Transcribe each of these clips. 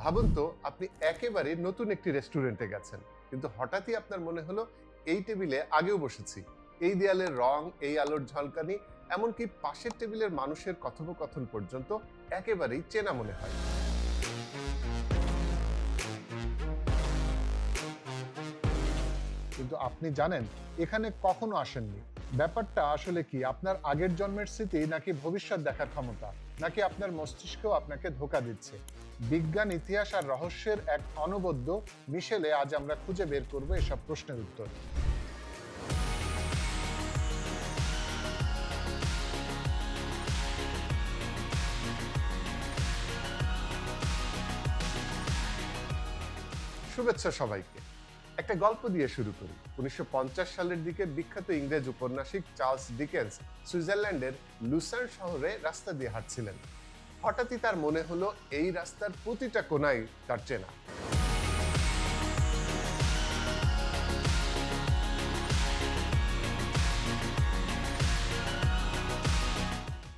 ভাবুন তো, আপনি একেবারে নতুন একটি রেস্টুরেন্টে গেছেন। কিন্তু হঠাৎই আপনার মনে হলো, এই টেবিলে আগেও বসেছি। এই দেয়ালের রং, এই আলোর ঝলকানি, এমনকি পাশের টেবিলের মানুষের কথোপকথন পর্যন্ত একেবারেই চেনা মনে হয়। কিন্তু আপনি জানেন, এখানে কখনো আসেননি। ব্যাপারটা আসলে কি? আপনার আগের জন্মের স্মৃতি নাকি ভবিষ্যৎ দেখার ক্ষমতা? নাকি আপনার মস্তিষ্ক আপনাকে ধোকা দিচ্ছে? বিজ্ঞান, ইতিহাস আর রহস্যের এক অনবদ্য মিশেলে আজ আমরা খুঁজে বের করব এসব প্রশ্নের উত্তর। শুভেচ্ছা সবাইকে। একটা গল্প দিয়ে শুরু করি। উনিশশো পঞ্চাশ সালের দিকে বিখ্যাত ইংরেজ উপন্যাসিক চার্লস ডিকেন্স সুইজারল্যান্ডের লুসার্ন শহরে রাস্তা দিয়ে হাঁটছিলেন। হঠাৎই তার মনে হলো, এই রাস্তার প্রতিটা কোনায় তার চেনা।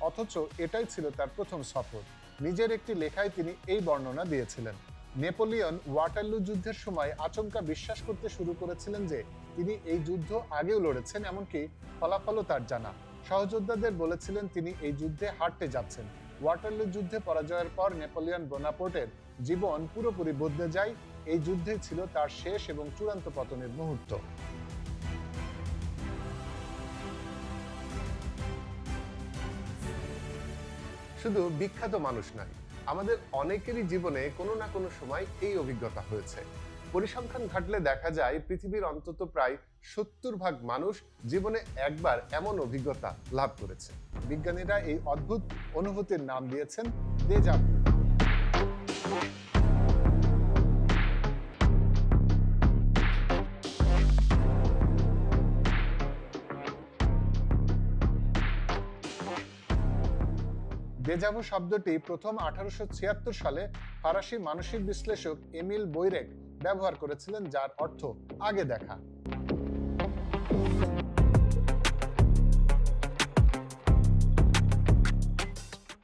অথচ এটাই ছিল তার প্রথম সফর। নিজের একটি লেখায় তিনি এই বর্ণনা দিয়েছিলেন। নেপোলিয়ন ওয়াটারলু যুদ্ধের সময় আচমকা বিশ্বাস করতে শুরু করেছিলেন যে তিনি এই যুদ্ধ আগেও লড়েছেন, এমনকি ফলাফলও তার জানা। সহযোদ্ধাদের বলেছিলেন তিনি এই যুদ্ধে হারতে যাচ্ছেন। ওয়াটারলু যুদ্ধে পরাজয়ের পর নেপোলিয়ন বোনাপোর্টের জীবন পুরোপুরি বদলে যায়। এই যুদ্ধে ছিল তার শেষ এবং চূড়ান্ত পতনের মুহূর্ত। শুধু বিখ্যাত মানুষ নয় আমাদের অনেকেরই জীবনে কোনো না কোনো সময় এই অভিজ্ঞতা হয়েছে। পরিসংখ্যান ঘাটলে দেখা যায় পৃথিবীর অন্তত প্রায় সত্তর ভাগ মানুষ জীবনে একবার এমন অভিজ্ঞতা লাভ করেছে। বিজ্ঞানীরা এই অদ্ভুত অনুভূতির নাম দিয়েছেন দেজাভু দেজাভু শব্দটি প্রথম আঠারোশো ছিয়াত্তর সালে ফরাসি মানসিক বিশ্লেষক এমিল বৈরেক ব্যবহার করেছিলেন, যার অর্থ আগে দেখা।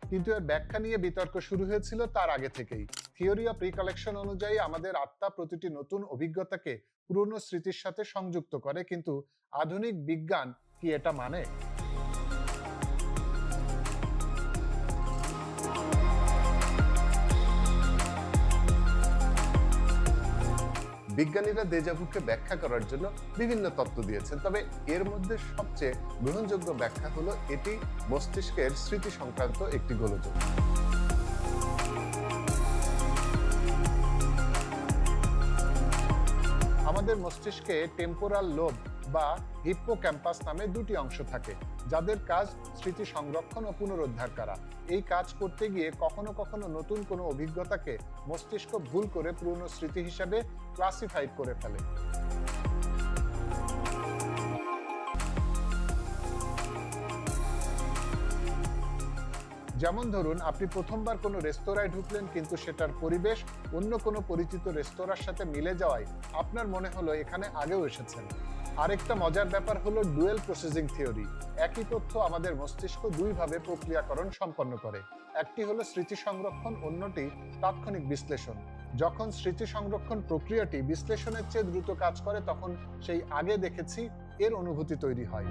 কিন্তু এর ব্যাখ্যা নিয়ে বিতর্ক শুরু হয়েছিল তার আগে থেকেই। থিওরি অফ রিকালেকশন অনুযায়ী আমাদের আত্মা প্রতিটি নতুন অভিজ্ঞতাকে পুরনো স্মৃতির সাথে সংযুক্ত করে, কিন্তু আধুনিক বিজ্ঞান কি এটা মানে? বিজ্ঞানীরা দেজাভুকে ব্যাখ্যা করার জন্য বিভিন্ন তত্ত্ব দিয়েছেন। তবে এর মধ্যে সবচেয়ে গ্রহণযোগ্য ব্যাখ্যা হলো এটি মস্তিষ্কের স্মৃতি সংক্রান্ত একটি গোলযোগ। আমাদের মস্তিষ্কে টেম্পোরাল লোব বা হিপ্পোক্যাম্পাস নামে দুটি অংশ থাকে, যাদের কাজ স্মৃতি সংরক্ষণ ও পুনরুদ্ধার করা। এই কাজ করতে গিয়ে কখনো কখনো নতুন কোনো অভিজ্ঞতাকে মস্তিষ্ক ভুল করে পুরনো স্মৃতি হিসাবে ক্লাসিফাই করে ফেলে। যেমন ধরুন, আপনি প্রথমবার কোনো রেস্তোরাঁয় ঢুকলেন কিন্তু সেটার পরিবেশ অন্য কোনো পরিচিত রেস্তোরাঁর সাথে মিলে যাওয়ায় আপনার মনে হলো এখানে আগেও এসেছেন। আরেকটা মজার ব্যাপার হলো ডুয়েল প্রসেসিং থিওরি। একই তথ্য আমাদের মস্তিষ্ক দুইভাবে প্রক্রিয়াকরণ সম্পন্ন করে। একটি হলো স্মৃতি সংরক্ষণ, অন্যটি তাৎক্ষণিক বিশ্লেষণ। যখন স্মৃতি সংরক্ষণ প্রক্রিয়াটি বিশ্লেষণের চেয়ে দ্রুত কাজ করে, তখন সেই আগে দেখেছি, এর অনুভূতি তৈরি হয়।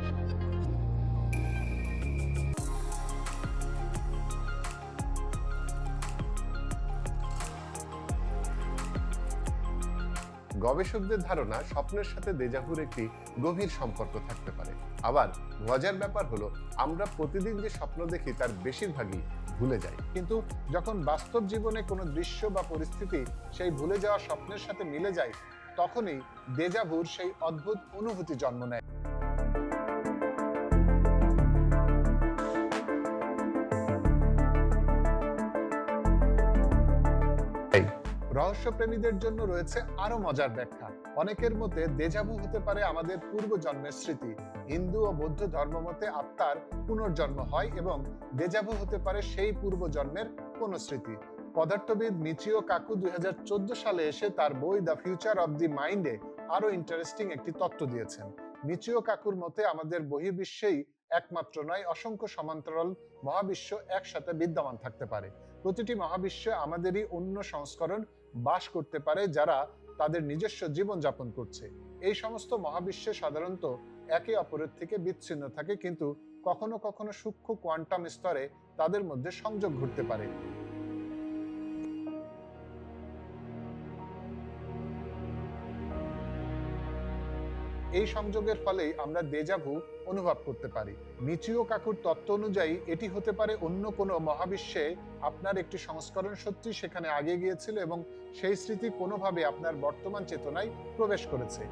গবেষকদের ধারণা স্বপ্নের সাথে দেজাভুর একটি গভীর সম্পর্ক থাকতে পারে। আবার মজার ব্যাপার হলো, আমরা প্রতিদিন যে স্বপ্ন দেখি তার বেশিরভাগই ভুলে যাই। কিন্তু যখন বাস্তব জীবনে কোনো দৃশ্য বা পরিস্থিতি সেই ভুলে যাওয়া স্বপ্নের সাথে মিলে যায়, তখনই দেজাভুর সেই অদ্ভুত অনুভূতি জন্ম নেয়। রহস্যপ্রেমীদের জন্য রয়েছে আরও মজার ব্যাখ্যা। অনেকের মতে দেজাভু হতে পারে আমাদের পূর্ব জন্মের স্মৃতি। হিন্দু ও বৌদ্ধ ধর্মমতে আত্মার পুনর্জন্ম হয় এবং দেজাভু হতে পারে সেই পূর্ব জন্মের কোন স্মৃতি। পদার্থবিদ মিচিও কাকু দুই সালে এসে তার বই দ্য ফিউচার অব দি মাইন্ডে আরও ইন্টারেস্টিং একটি তত্ত্ব দিয়েছেন। মিচিও কাকুর মতে আমাদের বহির্বিশ্বেই একমাত্র নয়, অসংখ্য সমান্তরাল মহাবিশ্ব একসাথে বিদ্যমান থাকতে পারে। প্রতিটি মহাবিশ্বে আমাদেরই অন্য সংস্করণ বাস করতে পারে যারা তাদের নিজস্ব জীবন যাপন করছে। এই সমস্ত মহাবিশ্বে সাধারণত একে অপরের থেকে বিচ্ছিন্ন থাকে, কিন্তু কখনো কখনো সূক্ষ্ম কোয়ান্টাম স্তরে তাদের মধ্যে সংযোগ ঘটতে পারে। এই সংযোগের ফলেই আমরা দেজাভু অনুভব করতে পারি। মিচিও কাকুর তত্ত্ব অনুযায়ী এটি হতে পারে অন্য কোনো মহাবিশ্বে আপনার একটি সংস্করণ সত্যি সেখানে আগে গিয়েছিল এবং সেই স্মৃতি কোনোভাবে আপনার বর্তমান চেতনায় প্রবেশ করেছে।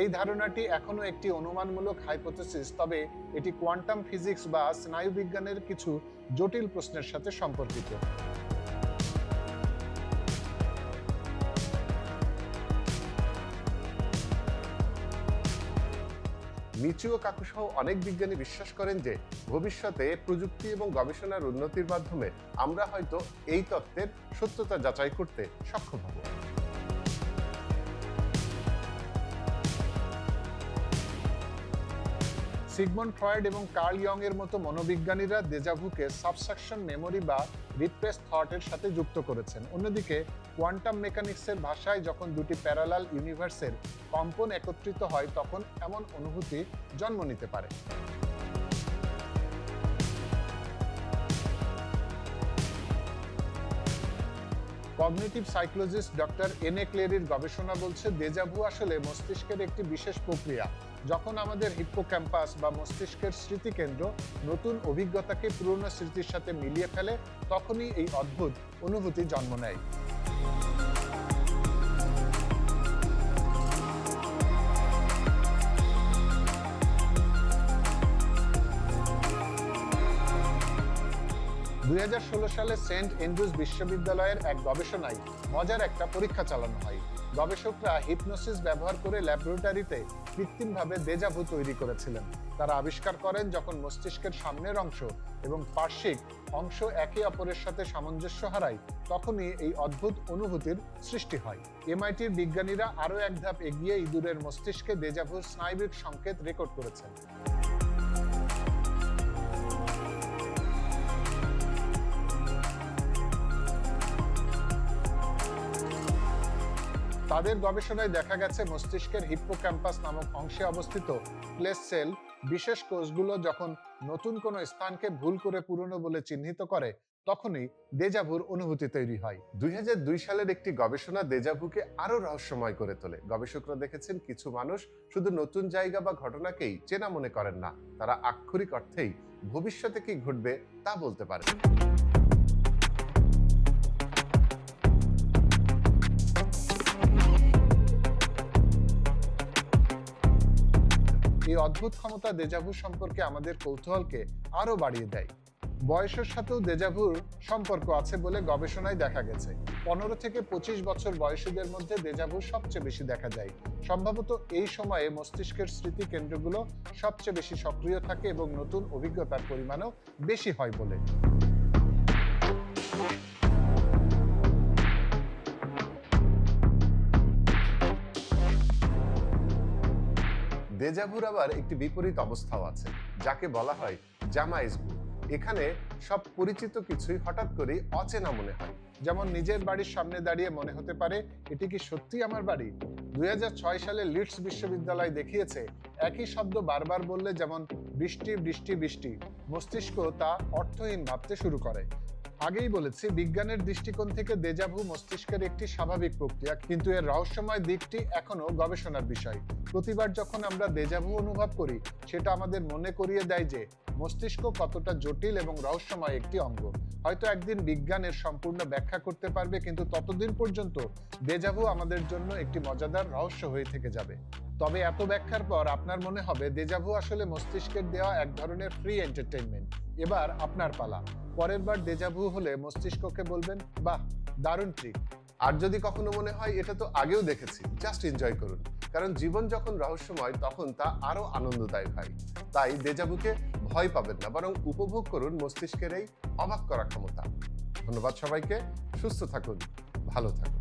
এই ধারণাটি এখনও একটি অনুমানমূলক হাইপোথেসিস তবে এটি কোয়ান্টাম ফিজিক্স বা স্নায়ুবিজ্ঞানের কিছু জটিল প্রশ্নের সাথে সম্পর্কিত। মিচিও কাকু সহ অনেক বিজ্ঞানী বিশ্বাস করেন যে ভবিষ্যতে প্রযুক্তি এবং গবেষণার উন্নতির মাধ্যমে আমরা হয়তো এই তত্ত্বের সত্যতা যাচাই করতে সক্ষম হব। সিগমন্ড ফ্রয়েড এবং কার্ল ইয়ং এর মতো মনোবিজ্ঞানীরা দেজাভুকে সাবস্ট্রাকশন মেমোরি বা রিপ্রেস থটের সাথে যুক্ত করেছেন। অন্যদিকে, কোয়ান্টাম মেকানিক্সের ভাষায় যখন দুটি প্যারালাল ইউনিভার্সের কম্পন একত্রিত হয়, তখন এমন অনুভূতি জন্ম নিতে পারে। Cognitive psychologist doctor N A ক্লেরির গবেষণা বলছে দেজাভু আসলে মস্তিষ্কের একটি বিশেষ প্রক্রিয়া। যখন আমাদের হিপ্পোক্যাম্পাস বা মস্তিষ্কের স্মৃতিকেন্দ্র নতুন অভিজ্ঞতাকে পুরনো স্মৃতির সাথে মিলিয়ে ফেলে, তখনই এই অদ্ভুত অনুভূতি জন্ম নেয়। দুই হাজার ষোলো সালে সেন্ট এন্ড্রুজ বিশ্ববিদ্যালয়ের এক গবেষণায় মজার একটা পরীক্ষা চালানো হয়। গবেষকরা হিপনোসিস ব্যবহার করে ল্যাবরেটরিতে কৃত্রিমভাবে দেজাভু তৈরি করেছিলেন। তারা আবিষ্কার করেন যখন মস্তিষ্কের সামনের অংশ এবং পার্শ্বিক অংশ একে অপরের সাথে সামঞ্জস্য হারায়, তখনই এই অদ্ভুত অনুভূতির সৃষ্টি হয়। এমআইটির বিজ্ঞানীরা আরও এক ধাপ এগিয়ে ইঁদুরের মস্তিষ্কে দেজাভুর স্নায়বিক সংকেত রেকর্ড করেছেন। তাদের গবেষণায় দেখা গেছে মস্তিষ্কের হিপ্পোক্যাম্পাস নামক অংশে অবস্থিত প্লেস সেল বিশেষ কোষগুলো যখন নতুন কোনো স্থানকে ভুল করে পুরনো বলে চিহ্নিত করে, তখনই দেজাভুর অনুভূতি তৈরি হয়। দুই হাজার দুই সালের একটি গবেষণা দেজাভুকে আরও রহস্যময় করে তোলে। গবেষকরা দেখেছেন কিছু মানুষ শুধু নতুন জায়গা বা ঘটনাকেই চেনা মনে করেন না, তারা আক্ষরিক অর্থেই ভবিষ্যতে কি ঘটবে তা বলতে পারেন এই অদ্ভুত ক্ষমতা দেজাভু সম্পর্কে আমাদের কৌতূহলকে আরও বাড়িয়ে দেয়। বয়সের সাথেও দেজাভুর সম্পর্ক আছে বলে গবেষণায় দেখা গেছে। পনেরো থেকে পঁচিশ বছর বয়সীদের মধ্যে দেজাভু সবচেয়ে বেশি দেখা যায়। সম্ভবত এই সময়ে মস্তিষ্কের স্মৃতি কেন্দ্রগুলো সবচেয়ে বেশি সক্রিয় থাকে এবং নতুন অভিজ্ঞতার পরিমাণও বেশি হয় বলে। দেজাভুর আবার একটি বিপরীত অবস্থাও আছে, যাকে বলা হয় জামাইজভু এখানে সব পরিচিত কিছুই হঠাৎ করে অচেনা মনে হয়। যেমন নিজের বাড়ির সামনে দাঁড়িয়ে মনে হতে পারে, এটি কি সত্যি আমার বাড়ি? দুই হাজার ছয় সালে লিডস বিশ্ববিদ্যালয় দেখিয়েছে, একই শব্দ বারবার বললে যেমন, বৃষ্টি বৃষ্টি বৃষ্টি। মস্তিষ্ক তা অর্থহীন ভাবতে শুরু করে। আগেই বলেছি, বিজ্ঞানের দৃষ্টিকোণ থেকে দেজাভু মস্তিষ্কের একটি স্বাভাবিক প্রক্রিয়া, কিন্তু এর রহস্যময় দিকটি এখনও গবেষণার বিষয়। প্রতিবার যখন আমরা দেজাভু অনুভব করি, সেটা আমাদের মনে করিয়ে দেয় যে, মস্তিষ্ক কতটা জটিল এবং রহস্যময় একটি অঙ্গ। হয়তো একদিন বিজ্ঞানের সম্পূর্ণ ব্যাখ্যা করতে পারবে, কিন্তু ততদিন পর্যন্ত দেজাভু আমাদের জন্য একটি মজাদার রহস্য হয়ে থেকে যাবে। তবে এত ব্যাখ্যার পর আপনার মনে হবে দেজাভু আসলে মস্তিষ্কের দেওয়া এক ধরনের ফ্রি এন্টারটেইনমেন্ট এবার আপনার পালা। পরের বার দেজাভু হলে মস্তিষ্ককে বলবেন, বাহ, দারুণ ট্রিক আর যদি কখনো মনে হয় এটা তো আগেও দেখেছি জাস্ট এনজয় করুন। কারণ জীবন যখন রহস্যময়, তখন তা আরও আনন্দদায়ক হয়। তাই দেজাবুকে ভয় পাবেন না, বরং উপভোগ করুন মস্তিষ্কের এই অবাক করা ক্ষমতা। ধন্যবাদ সবাইকে, সুস্থ থাকুন, ভালো থাকুন।